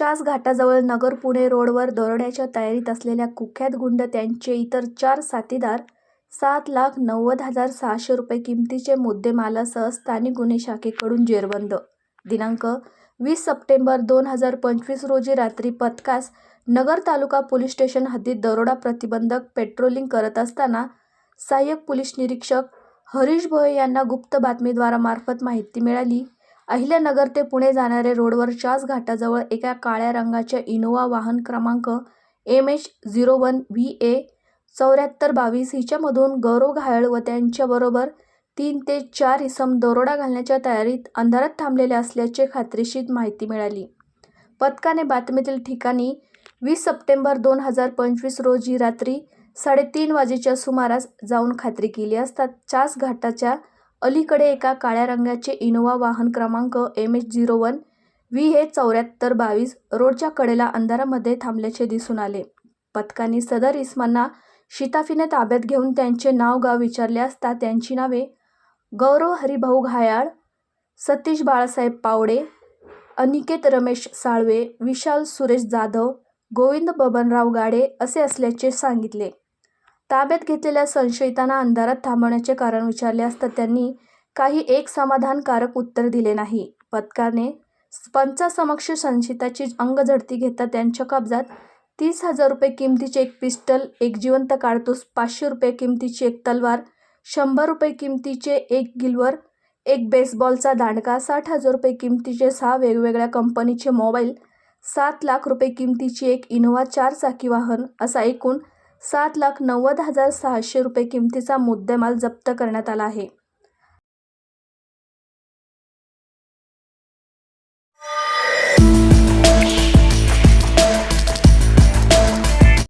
चास घाटाजवळ नगर पुणे रोडवर दरोड्याच्या तयारीत असलेल्या कुख्यात गुंड त्यांचे इतर चार साथीदार सात लाख नव्वद हजार सहाशे रुपये किमतीचे मुद्देमालासह स्थानिक गुन्हे शाखेकडून जेरबंद. दिनांक वीस सप्टेंबर दोन हजार पंचवीस रोजी रात्री पथकास नगर तालुका पोलीस स्टेशन हद्दीत दरोडा प्रतिबंधक पेट्रोलिंग करत असताना सहाय्यक पोलीस निरीक्षक हरीश भोये यांना गुप्त बातमीद्वारामार्फत माहिती मिळाली. अहिल्यानगर ते पुणे जाणाऱ्या रोडवर चास घाटाजवळ एका काळ्या रंगाच्या इनोवा वाहन क्रमांक M H zero one V A चौऱ्याहत्तर बावीस हिच्यामधून गौरव घायल व त्यांच्याबरोबर तीन ते चार इसम दरोडा घालण्याच्या तयारीत अंधारात थांबलेले असल्याचे खात्रीशीर माहिती मिळाली. पथकाने बातमीतील ठिकाणी वीस सप्टेंबर दोन हजार पंचवीस रोजी रात्री साडेतीन वाजेच्या सुमारास जाऊन खात्री केली असता चास घाटाच्या अलीकडे एका काळ्या रंगाचे इनोवा वाहन क्रमांक M H zero one V हे चौऱ्याहत्तर बावीस रोडच्या कडेला अंधारामध्ये थांबल्याचे दिसून आले. पथकाने सदर इस्मांना शिताफीने ताब्यात घेऊन त्यांचे नाव गाव विचारले असता त्यांची नावे गौरव हरिभाऊ घायाळ सतीश बाळासाहेब पावडे अनिकेत रमेश साळवे विशाल सुरेश जाधव गोविंद बबनराव गाडे असे असल्याचे सांगितले. ताब्यात घेतलेल्या संशयितांना अंधारात थांबवण्याचे कारण विचारले असता त्यांनी काही एक समाधानकारक उत्तर दिले नाही. पथकाने पंचासमक्ष संशयिताची अंगझडती घेता त्यांच्या कब्जात तीस हजार रुपये किमतीचे एक पिस्टल एक जिवंत काडतूस पाचशे रुपये किमतीची एक तलवार शंभर रुपये किमतीचे एक गिल्वर एक बेसबॉलचा दांडका साठ हजार रुपये किमतीचे सहा वेगवेगळ्या कंपनीचे मोबाईल सात लाख रुपये किमतीची एक इनोव्हा चारचाकी वाहन असा एकूण सात लाख नव्वद हजार सहाशे रुपये किमतीचा मुद्देमाल जप्त करण्यात आला आहे.